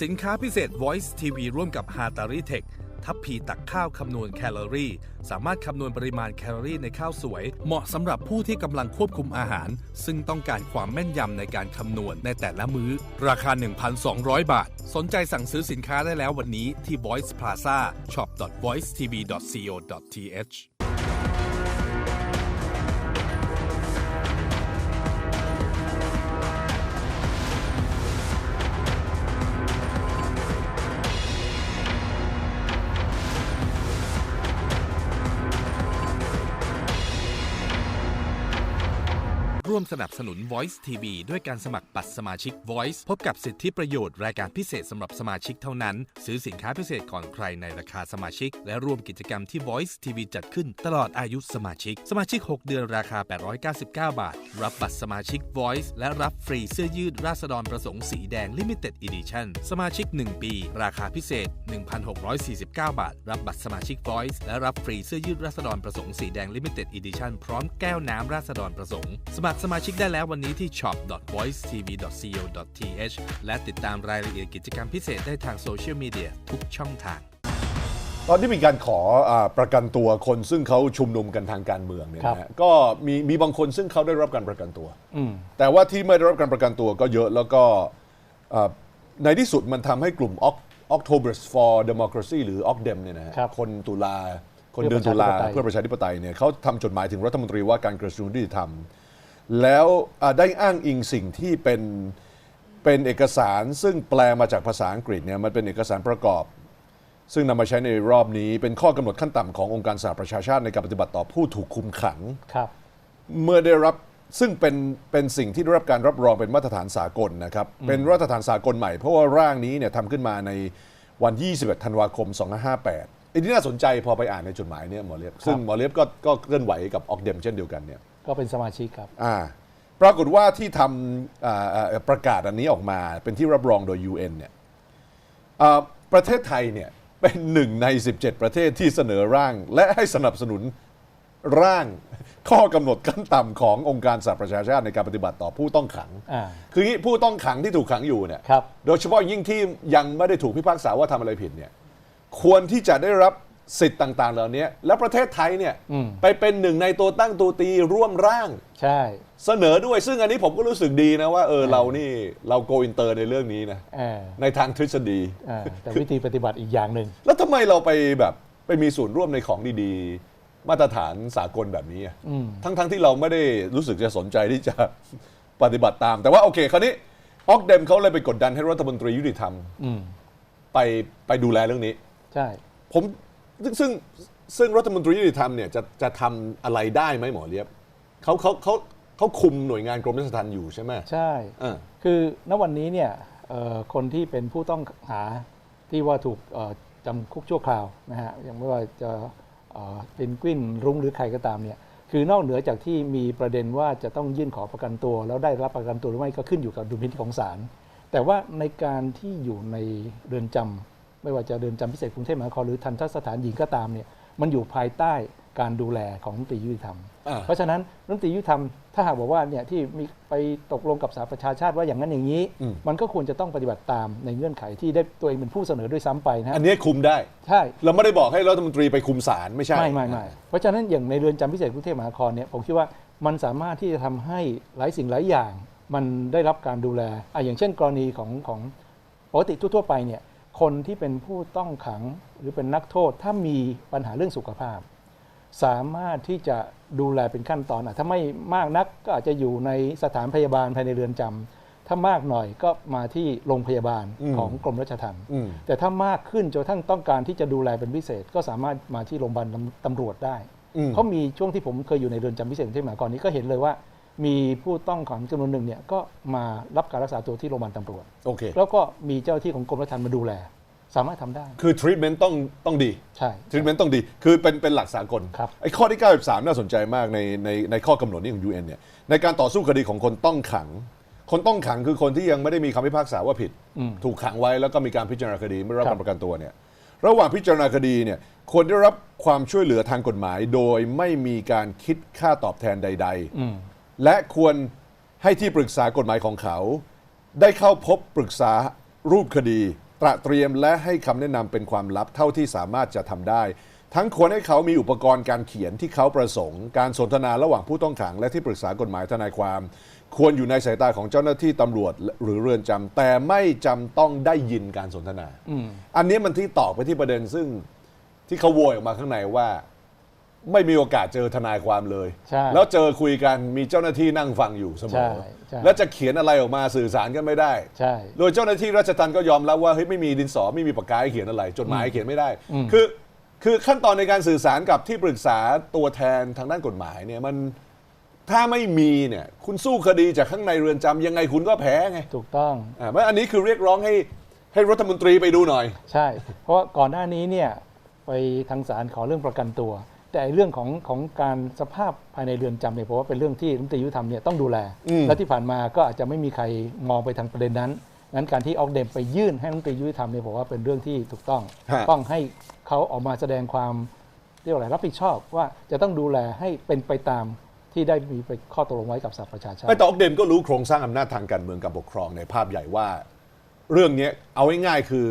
สินค้าพิเศษ Voice TV ร่วมกับ h a t a r i Tech ทัพพีตักข้าวคำนวณแคลอรี่ สามารถคำนวณปริมาณแคลอรี่ในข้าวสวย เหมาะสำหรับผู้ที่กำลังควบคุมอาหาร ซึ่งต้องการความแม่นยำในการคำนวณในแต่ละมื้อ ราคา 1,200 บาท สนใจสั่งซื้อสินค้าได้แล้ววันนี้ที่ Voice Plaza shop.voicetv.co.th ร่วมสนับสนุน Voice TV ด้วยการสมัครบัตรสมาชิก Voice พบกับสิทธิประโยชน์รายการพิเศษสำหรับสมาชิกเท่านั้น ซื้อสินค้าพิเศษก่อนใครในราคาสมาชิก และร่วมกิจกรรมที่ Voice TV จัดขึ้นตลอดอายุสมาชิก สมาชิก 6 เดือนราคา 899 บาท รับบัตรสมาชิก Voice และรับฟรีเสื้อยืดราษฎรประสงค์สีแดง Limited Edition สมาชิก 1 ปี ราคาพิเศษ 1,649 บาท รับบัตรสมาชิก Voice และรับฟรีเสื้อยืดราษฎรประสงค์สีแดง Limited Edition พร้อมแก้วน้ำราษฎรประสงค์สมัครสมาชิกได้แล้ววันนี้ที่ shop.voicetv.co.th และติดตามรายละเอียดกิจกรรมพิเศษได้ทางโซเชียลมีเดียทุกช่องทาง ตอนที่มีการขออาประกันตัวคนซึ่งเขาชุมนุมกันทางการเมืองเนี่ยครับนะฮะก็มีมีบางคนซึ่งเขาได้รับการประกันตัว อืม แต่ว่าที่ไม่ได้รับการประกันตัวก็เยอะแล้วก็อ่าในที่สุดมันทำให้กลุ่ม Oc- October for Democracy หรือ OCDEM เนี่ยนะฮะครับคนตุลาคนเดินตุลาเพื่เพื่ออปประระชาชาธิธิปปไตไตย ยเนี่ยเขาทำจดหมายถึงรัฐมนตรีว่าการกระทรวงยุติธรรม แล้วอ่าได้อ้างอิงสิ่งที่เป็นเป็นเอกสารซึ่งแปลมาจากภาษาอังกฤษเนี่ยมันเป็นเอกสารประกอบ ซึ่งนำมาใช้ในรอบนี้ เป็นข้อกำหนดขั้นต่ำขององค์การสหประชาชาติในการปฏิบัติต่อผู้ถูกคุมขัง ครับเมื่อได้รับซึ่งเป็นเป็นสิ่งที่ได้รับการรับรองเป็นมาตรฐานสากลนะครับ เป็นมาตรฐานสากลใหม่ เพราะว่าร่างนี้เนี่ยทำขึ้นมาในวัน 21 ธันวาคม 2558อันนี้น่าสนใจพอไปอ่านในจดหมายเนี่ยหมอเลียบซึ่งหมอเลียบก็ก็เคลื่อนไหวกับออกเดมเช่นเดียวกันเนี่ย ก็เป็นสมาชิกครับ อ่าปรากฏว่าที่ทำอ่าอ่าประกาศอันนี้ออกมาเป็นที่รับรองโดย UN เนี่ยอ่าประเทศไทยเนี่ยเป็นหนึ่งใน 17 ประเทศที่เสนอร่าง และให้สนับสนุนร่าง ข้อกำหนดขั้นต่ำขององค์การสหประชาชาติในการปฏิบัติต่อผู้ต้องขัง อ่า คืออย่างนี้ผู้ต้องขังที่ถูกขังอยู่เนี่ย ครับ โดยเฉพาะยิ่งที่ยังไม่ได้ถูกพิพากษาว่าทำอะไรผิดเนี่ย ควรที่จะได้รับ สิทธิ์ต่าง ๆ เหล่านี้และประเทศไทยเนี่ยอืมไปเป็นหนึ่งในตัวตั้งตัวตีร่วมร่าง ใช่ เสนอด้วยซึ่งอันนี้ผมก็รู้สึกดีนะว่าเออเรานี่เราโกอินเตอร์ในเรื่องนี้นะเออในทางทฤษฎีเออแต่วิธีปฏิบัติอีกอย่างหนึ่งแล้วทำไมเราไปแบบไปมีส่วนร่วมในของดีๆ มาตรฐานสากลแบบนี้อะอืมทั้งๆที่เราไม่ได้รู้สึกจะสนใจที่จะปฏิบัติตาม แต่ว่าโอเคคราวนี้ออกเดมเขาเลยไปกดดันให้รัฐมนตรียุติธรรมอืมไปไปดูแลเรื่องนี้ ใช่ ผม ซึ่งซึ่งซึ่งรัฐมนตรียุติธรรมเนี่ยจะจะทำอะไรได้ไหมหมอเลียบเขาเขาเขาเขาคุมหน่วยงานกรมราชทัณฑ์อยู่ใช่ไหมใช่ อ่า คือณวันนี้เนี่ยเอ่อคนที่เป็นผู้ต้องหาที่ว่าถูกเอ่อจำคุกชั่วคราวนะฮะยังไม่ว่าจะเอ่อเป็นกวินรุ้งหรือใครก็ตามเนี่ยคือนอกเหนือจากที่มีประเด็นว่าจะต้องยื่นขอประกันตัว แล้วได้รับประกันตัวหรือไม่ก็ขึ้นอยู่กับดุลพินิจของศาลแต่ว่าในการที่อยู่ในเรือนจำ ไม่ว่าจะเรือนจำพิเศษกรุงเทพมหานครหรือทันทสถานหญิงก็ตามเนี่ยมันอยู่ภายใต้การดูแลของรัฐมนตรียุติธรรม อ่า เพราะฉะนั้นรัฐมนตรียุติธรรมถ้าหากบอกว่าเนี่ยที่มีไปตกลงกับสหประชาชาติว่าอย่างนั้นอย่างนี้ อืม มันก็ควรจะต้องปฏิบัติตามในเงื่อนไขที่ได้ตัวเองเป็นผู้เสนอด้วยซ้ำไปนะฮะอันนี้คุมได้ ใช่ เราไม่ได้บอกให้รัฐมนตรีไปคุมศาลไม่ใช่ ไม่ไม่ไม่เพราะฉะนั้นอย่างในเรือนจำพิเศษกรุงเทพมหานครเนี่ยผมคิดว่ามันสามารถที่จะทำให้หลายสิ่งหลายอย่าง มันได้รับการดูแลอะอย่างเช่น กรณีของของปกติทั่วๆไปเนี่ย คนที่เป็นผู้ต้องขังหรือเป็นนักโทษ ถ้ามีปัญหาเรื่องสุขภาพ สามารถที่จะดูแลเป็นขั้นตอนอะถ้าไม่มากนักก็อาจจะอยู่ในสถานพยาบาลภายในเรือนจำถ้ามากหน่อยก็มาที่โรงพยาบาลอืมของกรมราชทัณฑ์อืมแต่ถ้ามากขึ้นจนกระทั่งต้องการที่จะดูแลเป็นพิเศษ ก็สามารถมาที่โรงพยาบาลตำตำรวจได้อืมเขามีช่วงที่ผมเคยอยู่ในเรือนจำพิเศษกรุงเทพมหานครนี้ก็เห็นเลยว่ามีผู้ต้องขังจำนวนหนึ่งเนี่ยก็มารับการรักษาตัวที่โรงพยาบาลตำรวจโอเคแล้วก็มีเจ้าหน้าที่ของกรมราชทัณฑ์มาดูแล สามารถทำได้ คือทรี a เมนต์ต้องต้องดีใช่ทรี a เมนต์ต้องดี คือเป็นเป็นหลักสากลครับ ไอ้ข้อที่ 93 น่าสนใจมากในในในข้อกำหนดนี้ของ UN เนี่ยในการต่อสู้คดีของคนต้องขัง คนต้องขังคือคนที่ยังไม่ได้มีคำพิพากษาว่าผิดอืมถูกขังไว้แล้วก็มีการพิจารณาคดีไม่ได้รับครักาบรประกันตัวเนี่ยระหว่างพิจารณาคดีเนี่ยควรได้รับความช่วยเหลือทางกฎหมาย โดยไม่มีการคิดค่าตอบแทนใดๆอืมและควรให้ที่ปรึกษากฎหมายของเขา ได้เข้าพบปรึกษารูปคดี ตระเตรียมและให้คำแนะนำเป็นความลับเท่าที่สามารถจะทำได้ ทั้งควรให้เขามีอุปกรณ์การเขียนที่เขาประสงค์ การสนทนาระหว่างผู้ต้องขังและที่ปรึกษากฎหมายทนายความ ควรอยู่ในสายตาของเจ้าหน้าที่ตำรวจหรือเรือนจำแต่ไม่จำต้องได้ยินการสนทนา อันนี้มันที่ตอบไปที่ประเด็นซึ่งที่เขาโวยออกมาข้างในว่า ไม่มีโอกาสเจอทนายความเลย ใช่แล้วเจอคุยกันมีเจ้าหน้าที่นั่งฟังอยู่เสมใช่อใช่ แล้วจะเขียนอะไรออกมาสื่อสารกันไม่ได้ ใช่ โดยเจ้าหน้าที่ราชทัณฑ์ก็ยอมรับว่าเฮ้ยไม่มีดินสอไม่มีปากกาให้เขียนอะไร จดหมายเขียนไม่ได้ คือคือขั้นตอนในการสื่อสารกับที่ปรึกษาตัวแทนทางด้านกฎหมายเนี่ยมันถ้าไม่มีเนี่ยคุณสู้คดีจากข้างในเรือนจำยังไงคุณก็แพ้ไงถูกต้อง อ่าเพราะอันนี้คือเรียกร้องให้ให้รัฐมนตรีไปดูหน่อย ใช่ เพราะว่าก่อนหน้านี้เนี่ยไปทางศาลขอเรื่องประกันตัว แต่ไอ้เรื่องของของการสภาพภายในเรือนจำเนี่ยผมว่าเป็นเรื่องที่รัฐมนตรียุติธรรมเนี่ยต้องดูแล อืม และที่ผ่านมาก็อาจจะไม่มีใครมองไปทางประเด็นนั้นงั้นการที่ออกเดมไปยื่นให้รัฐมนตรียุติธรรมเนี่ยผมว่าเป็นเรื่องที่ถูกต้อง ฮะ ต้องให้เขาออกมาแสดงความเรียกว่าอะไรรับผิดชอบว่าจะต้องดูแลให้เป็นไปตามที่ได้มีไปข้อตกลงไว้กับสหประชาชาติ ไม่แต่ออกเดมก็รู้โครงสร้างอำนาจทางการเมืองกับปกครองในภาพใหญ่ว่า เรื่องเนี้ยเอาง่ายๆคือ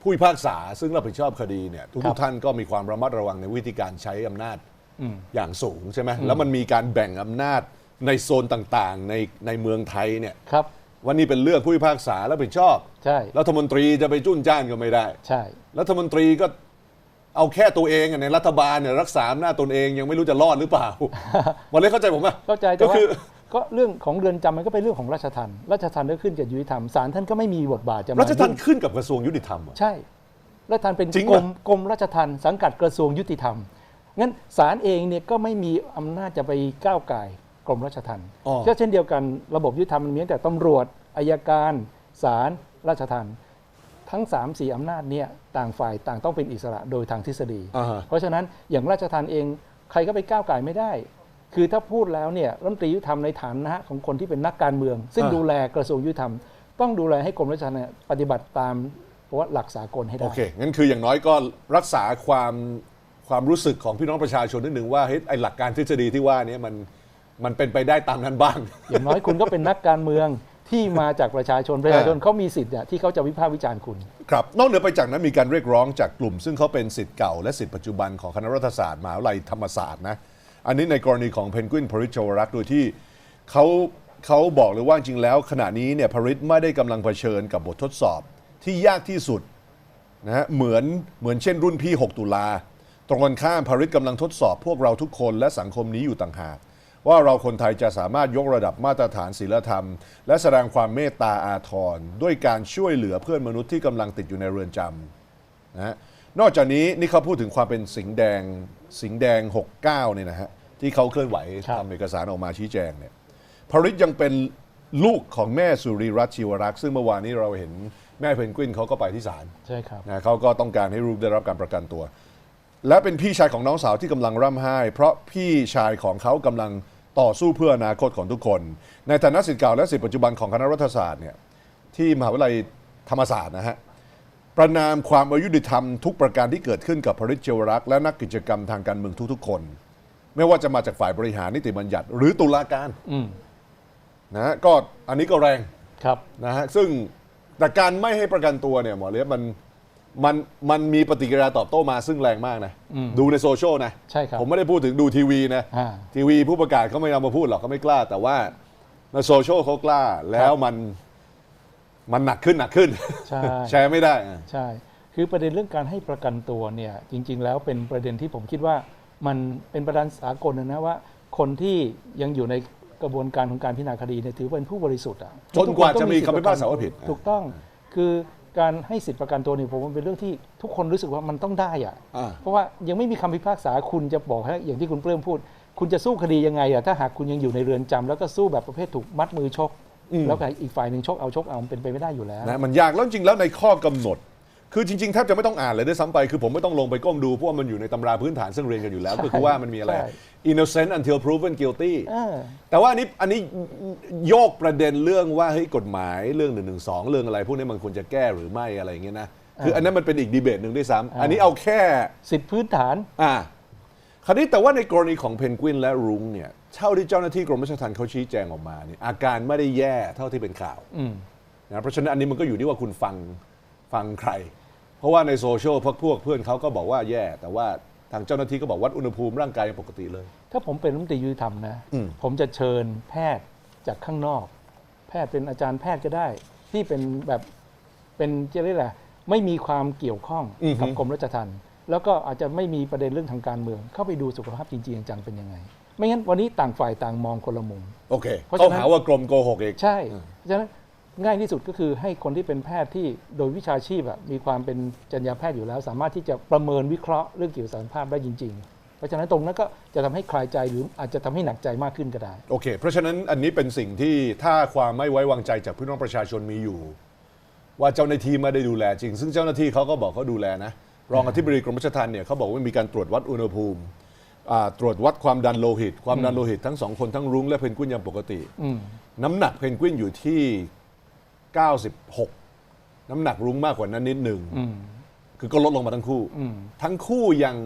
ผู้พิพากษาซึ่งรับผิดชอบคดีเนี่ยทุครักบๆท่านก็มีความระมัดระวังในวิธีการใช้อำนาจอืมอย่างสูงใช่ไหมแล้วมันมีการแบ่งอำนาจในโซนต่างๆ ในในเมืองไทยเนี่ยครับ ว่านี่เป็นเรื่องผู้พิพากษารับผิดชอบใช่ รัฐมนตรีจะไปจุ้นจ้านก็ไม่ได้ ใช่ รัฐมนตรีก็เอาแค่ตัวเองอะในรัฐบาลเนี่ยรักษาอำนาจตนเองยังไม่รู้จะรอดหรือเปล่า วันนี้เข้าใจผมป่ะเข้าใจแต่ก็ว่าคือ ก็เรื่องของเรือนจำมันก็เป็นเรื่องของราชทัณฑ์ราชทัณฑ์ก็ขึ้นกับยุติธรรมศาลท่านก็ไม่มีบทบาทจะมารัชทันยุ่งขึ้นกับกระทรวงยุติธรรมอะ ใช่ราชทัณฑ์เป็นจริงกรปะมกรมราชทัณฑ์สังกัดกระทรวงยุติธรรมงั้นศาลเองเนี่ยก็ไม่มีอำนาจจะไปก้าวไก่ายกรมราชทัณฑ์อ๋อ ก็เช่นเดียวกันระบบยุติธรรมมันมีตั้งแต่ตำรวจอายการศาลราชทัณฑ์ทั้ง3ามสี่อำนาจเนี่ยต่างฝ่ายต่างต้องเป็นอิสระโดยทางทฤษฎี อ่าฮะ เพราะฉะนั้นอย่างราชทัณฑ์เองใครก็ไปก้าวไก่ายไม่ได้ คือถ้าพูดแล้วเนี่ยรัฐมนตรียุติธรรมในฐานะของคนที่เป็นนักการเมือง ซึ่งอ่าดูแลกระทรวงยุติธรรม ต้องดูแลให้กรมราชทัณฑ์เนี่ยปฏิบัติตามเพราะว่าหลักสากลให้โอได้เค งั้นคืออย่างน้อยก็รักษาความความรู้สึกของพี่น้องประชาชนนิดหนึ่งว่าเฮ้ยไอหลักการทฤษฎีที่ว่าเนี้มันมันเป็นไปได้ตามนั้นบ้าง อย่างน้อยคุณก็เป็นนักการเมืองที่มาจากประชาชนประชาชนเขามีสิทธิ์เนี่ยที่เขาจะวิพากษ์วิจารณ์คุณ ครับ นอกเหนือไปจากนั้นมีการเรียกร้องจากกลุ่ม ซึ่งเขาเป็นสิทธิ์เก่าและสิทธิ์ปัจจุบันของคณะรัฐศาสตร์มหาวิทยาลัยธรรมศาสตร์นะ อันนี้ในกรณีของเพนกวินพริชชวรักษ์โดยที่เขาเขาบอกเลยว่าจริงแล้ว ขณะนี้เนี่ยพริชไม่ได้กำลังเผชิญกับบททดสอบที่ยากที่สุดนะฮะเหมือนเหมือนเช่นรุ่นพี่ 6 ตุลา ตรงกันข้ามพาริสกำลังทดสอบพวกเราทุกคนและสังคมนี้อยู่ต่างหากว่าเราคนไทยจะสามารถยกระดับมาตรฐานศีลธรรม และแสดงความเมตตาอาทรด้วยการช่วยเหลือเพื่อนมนุษย์ที่กำลังติดอยู่ในเรือนจำนะฮะ นอกจากนี้นี่เขาพูดถึงความเป็นสิงห์แดงสิงห์แดง 69เนี่ยนะฮะที่เขาเคลื่อนไหวครับ ทำเอกสารออกมาชี้แจงเนี่ยพริตยังเป็นลูกของแม่สุริรัตน์ชีวรักษ์ซึ่งเมื่อวานนี้เราเห็นแม่เพนกวินเขาก็ไปที่ศาล ใช่ครับ นะเขาก็ต้องการให้ลูกได้รับการประกันตัว และเป็นพี่ชายของน้องสาวที่กำลังร่ำไห้ เพราะพี่ชายของเขากำลังต่อสู้เพื่ออนาคตของทุกคน ในฐานะสิทธิ์เก่าและสิทธิ์ปัจจุบันของคณะรัฐศาสตร์เนี่ยที่มหาวิทยาลัยธรรมศาสตร์นะฮะ ประนามความอายุติธรรมทุกประการที่เกิดขึ้นกับพริตเจวรักษ์และนักกิจกรรมทางการเมืองทุกๆคน ไม่ว่าจะมาจากฝ่ายบริหารนิติบัญญัติ หรือตุลาการอืมนะฮะก็อันนี้ก็แรงครับนะฮะซึ่งแต่การไม่ให้ประกันตัวเนี่ยหมอเลียบมันมันมันมีปฏิกิริยาตอบโต้มาซึ่งแรงมากนะอืมดูในโซเชียลนะใช่ครับผมไม่ได้พูดถึงดูทีวีนะอ่าทีวีผู้ประกาศเขาไม่เอามาพูดหรอกเขาไม่กล้า แต่ว่าในโซเชียลเขากล้าแล้วมัน มันหนักขึ้นหนักขึ้นใช่ แชร์ไม่ได้อะใช่ คือประเด็นเรื่องการให้ประกันตัวเนี่ยจริง ๆ แล้วเป็นประเด็นที่ผมคิดว่ามันเป็นประเด็นสากลนะว่า คนที่ยังอยู่ในกระบวนการของการพิจารณาคดีเนี่ยถือเป็นผู้บริสุทธิ์อะจนกว่าทุจะต้มีสิทธิ์คำพิพากษาว่าผิด ถูกต้อง คือการให้สิทธิประกันตัวเนี่ยผมว่าเป็นเรื่องที่ทุกคนรู้สึกว่ามันต้องได้อะอ่า เพราะว่ายังไม่มีคำพิพากษาคุณจะบอกให้อย่างที่คุณเปลื้มพูด คุณจะสู้คดียังไงอะถ้าหากคุณยังอยู่ในเรือนจำแล้วก็สู้แบบประเภทถูกมัดมือชก แล้วก็อีกฝ่ายหนึ่งชกเอาชกเอามันเป็นไปไม่ได้อยู่แล้ว นะมันยากแล้วจริงๆแล้วในข้อกำหนด คือจริงๆแทบจะไม่ต้องอ่านเลยด้วยซ้ำไปคือผมไม่ต้องลงไปก้มดูเพราะว่ามันอยู่ในตำราพื้นฐานซึ่งเรียนกันอยู่แล้วใช่ก็คือว่ามันมีอะไร ใช่ innocent until proven guilty เออ แต่ว่าอันนี้อันนี้โยกประเด็นเรื่องว่าเฮ้ยกฎหมายเรื่องหนึ่งหนึ่งสองเรื่องอะไร พวกนี้มันควรจะแก้หรือไม่อะไรอย่างเงี้ยนะคืออันนั้นมันเป็นอีกดีเบตหนึ่งด้วยซ้ำอันนี้เอาแค่ สิทธิพื้นฐาน อ่าคราวนี้แต่ว่าในกรณีของเพนกวินและรุ้งเนี่ย เท่าที่เจ้าหน้าที่กรมราชทัณฑ์เขาชี้แจงออกมาเนี่ยอาการไม่ได้แย่เท่าที่เป็นข่าวอืมนะเพราะฉะนั้นอันนี้มันก็อยู่ที่ว่าคุณฟังฟังใคร เพราะว่าในโซเชียลพวกพวกเพื่อนเขาก็บอกว่าแย่ แต่ว่าทางเจ้าหน้าที่ก็บอกวัดอุณหภูมิร่างกายยังปกติเลย ถ้าผมเป็นรัฐมนตรียุติธรรมนะอืมผมจะเชิญแพทย์จากข้างนอก แพทย์เป็นอาจารย์แพทย์ก็ได้ ที่เป็นแบบเป็นจะเรียกอะไรไม่มีความเกี่ยวข้องกับกรมราชทัณฑ์แล้วก็อาจจะไม่มีประเด็นเรื่องทางการเมือง เข้าไปดูสุขภาพจริงๆจังๆเป็นยังไง ไม่งั้นวันนี้ต่างฝ่ายต่างมองคนละมุม โอเคเพราะเขาฉะนั้นหาว่ากรมโกหกอีก ใช่เพราะฉะนั้นง่ายที่สุดก็คือให้คนที่เป็นแพทย์ที่โดยวิชาชีพอะมีความเป็นจรรยาแพทย์อยู่แล้ว สามารถที่จะประเมินวิเคราะห์เรื่องเกี่ยวกับสุขภาพได้จริง ๆ เพราะฉะนั้นตรงนั้นก็จะทำให้คลายใจหรืออาจจะทำให้หนักใจมากขึ้นก็ได้ โอเค เพราะฉะนั้นอันนี้เป็นสิ่งที่ถ้าความไม่ไว้วางใจจากพี่น้องประชาชนมีอยู่ ว่าเจ้าหน้าที่ไม่ได้ดูแลจริง ซึ่งเจ้าหน้าที่เขาก็บอกเขาดูแลนะ รองอธิบดีกรมราชทัณฑ์เนี่ยเขาบอกว่ามีการตรวจวัดอุณหภูมิอ่า ตรวจวัดความดันโลหิต ความดันโลหิตทั้งสองคนทั้งรุ้งและเพนกวินยังปกติอืมน้ำหนักเพนกวินอยู่ที่ 96 น้ำหนักรุ้งมากกว่านั้นนิดหนึ่งอืมคือก็ลดลงมาทั้งคู่อืมทั้งคู่ยัง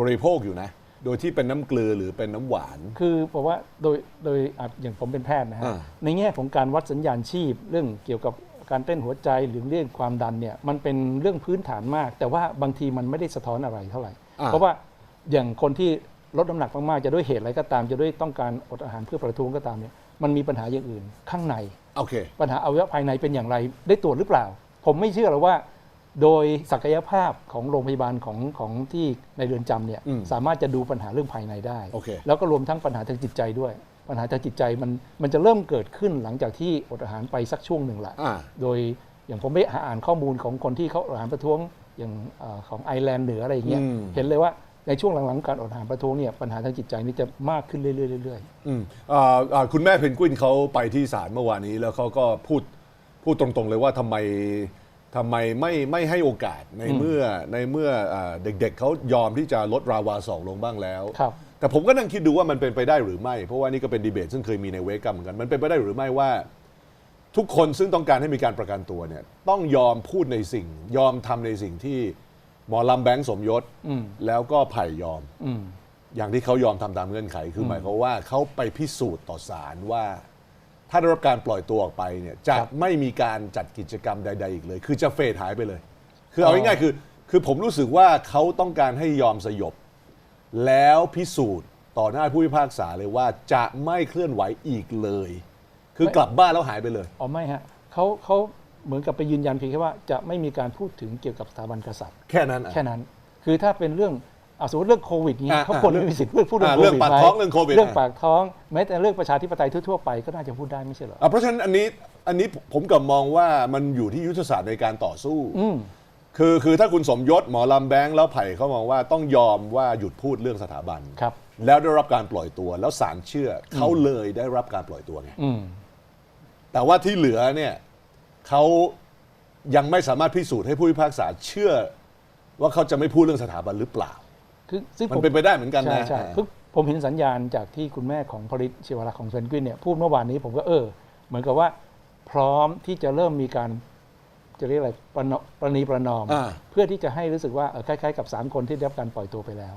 บริโภคอยู่นะ โดยที่เป็นน้ำเกลือหรือเป็นน้ำหวาน คือบอกว่าโดยโดยอะอย่างผมเป็นแพทย์นะฮะอ่าในแง่ของการวัดสัญญาณชีพ เรื่องเกี่ยวกับการเต้นหัวใจหรือเรื่องความดันเนี่ยมันเป็นเรื่องพื้นฐานมาก แต่ว่าบางทีมันไม่ได้สะท้อนอะไรเท่าไหร่อ่าเพราะว่า อย่างคนที่ลดน้ำหนักมากๆจะด้วยเหตุอะไรก็ตาม จะด้วยต้องการอดอาหารเพื่อประท้วงก็ตามเนี่ยมันมีปัญหาอย่างอื่นข้างใน โอเค ปัญหาอวัยวะภายในเป็นอย่างไรได้ตรวจหรือเปล่า ผมไม่เชื่อหรอกว่า โดยศักยภาพของโรงพยาบาลของของที่ในเรือนจำเนี่ยอืมสามารถจะดูปัญหาเรื่องภายในได้ โอเค แล้วก็รวมทั้งปัญหาทางจิตใจด้วย ปัญหาทางจิตใจมันมันจะเริ่มเกิดขึ้นหลังจากที่อดอาหารไปสักช่วงหนึ่งละ อ่า โดยอย่างผมไปหาอ่านข้อมูลของคนที่เขาอดอาหารประท้วงอย่างเอ่อของไอร์แลนด์เหนืออะไรอย่างเงี้ยอืม เห็นเลยว่า ในช่วงหลังๆการอดอาหารประท้วงเนี่ยปัญหาทางจิตใจนี่จะมากขึ้นเรื่อยๆเรื่อยๆอืมอ่าอ่าคุณแม่เพนกวินเขาไปที่ศาลเมื่อวานนี้ แล้วเขาก็พูดพูดตรงๆเลยว่าทำไมทำไมไม่ไม่ให้โอกาสในเมื่อในเมื่ออ่าเด็กๆเขายอมที่จะลดราวาสองลงบ้างแล้ว ครับ แต่ผมก็นั่งคิดดูว่ามันเป็นไปได้หรือไม่ เพราะว่านี่ก็เป็นดีเบต ซึ่งเคยมีในเวกัมเหมือนกันมันเป็นไปได้หรือไม่ว่า ทุกคนซึ่งต้องการให้มีการประกันตัวเนี่ยต้องยอมพูดในสิ่ง ยอมทำในสิ่งที่ หมอลำแบงค์สมยศอืมแล้วก็ไผ่ยอมอืมอย่างที่เขายอมทำตามเงื่อนไข คือหมายความว่าเขาไปพิสูจน์ต่อศาลว่า ถ้าได้รับการปล่อยตัวออกไปเนี่ยจะครับไม่มีการจัดกิจกรรมใด ๆ อีกเลย คือจะเฟดหายไปเลย คือเอาง่ายๆคือ คือผมรู้สึกว่าเขาต้องการให้ยอมสยบ แล้วพิสูจน์ต่อหน้าผู้พิพากษาเลยว่าจะไม่เคลื่อนไหวอีกเลย คือกลับบ้านแล้วหายไปเลยอ๋อไม่ฮะเขาเขา เหมือนกับไปยืนยันเพียงแค่ว่าจะไม่มีการพูดถึงเกี่ยวกับสถาบันกษัตริย์ แค่นั้นอะ แค่นั้น คือถ้าเป็นเรื่องอะสมมติเรื่องโควิดนี้อะเขาควรอะไม่มีสิทธิ์พูดพูดเรื่องอะโคเรื่องวิดปากไหมท้องเรื่องโควิดเรื่องอะ ปากท้องแม้แต่เรื่องประชาธิปไตยทั่วๆไปก็น่าจะพูดได้ไม่ใช่เหรอ อะเพราะฉะนั้นอันนี้อันนี้ผมกับมองว่ามันอยู่ที่ยุทธศาสตร์ในการต่อสู้อืมคือคือถ้าคุณสมยศหมอลำแบงค์แล้วไผ่เขามองว่าต้องยอมว่าหยุดพูดเรื่องสถาบัน ครับ แล้วได้รับการปล่อยตัวแล้วศาลเชื่ออเขาเลยได้รับการปล่อยตัวไงอืมแต่ว่าที่เหลือเนี่ย เขายังไม่สามารถพิสูจน์ให้ผู้พิพากษาเชื่อ ว่าเขาจะไม่พูดเรื่องสถาบันหรือเปล่า คือซึ่งมันผมเป็นไปได้เหมือนกันใช่นะใช่คือผมเห็นสัญญาณจากที่คุณแม่ของพริตชิวรักษ์ของเพนกวินเนี่ยพูดเมื่อวานนี้ผมก็เออ เหมือนกับว่า พร้อมที่จะเริ่มมีการจะเรียกอะไรประนประนีประนอม อ่า เพื่อที่จะให้รู้สึกว่าเออคล้ายๆกับ 3 คนที่ได้รับการปล่อยตัวไปแล้ว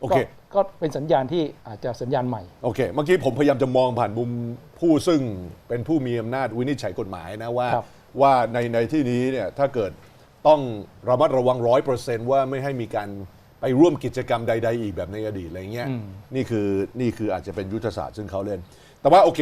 โอเค ก็ก็เป็นสัญญาณที่อาจจะสัญญาณใหม่ โอเค เมื่อกี้ผมพยายามจะมองผ่านมุมผู้ซึ่งเป็นผู้มีอำนาจวินิจฉัยกฎหมายนะว่า ครับ ว่าในในที่นี้เนี่ยถ้าเกิดต้องระมัดระวังร้อยเปอร์เซนต์ว่าไม่ให้มีการไปร่วมกิจกรรมใด ๆ อีกแบบในอดีตอะไรเงี้ยอืมนี่คือนี่คืออาจจะเป็นยุทธศาสตร์ซึ่งเขาเล่น แต่ว่าโอเค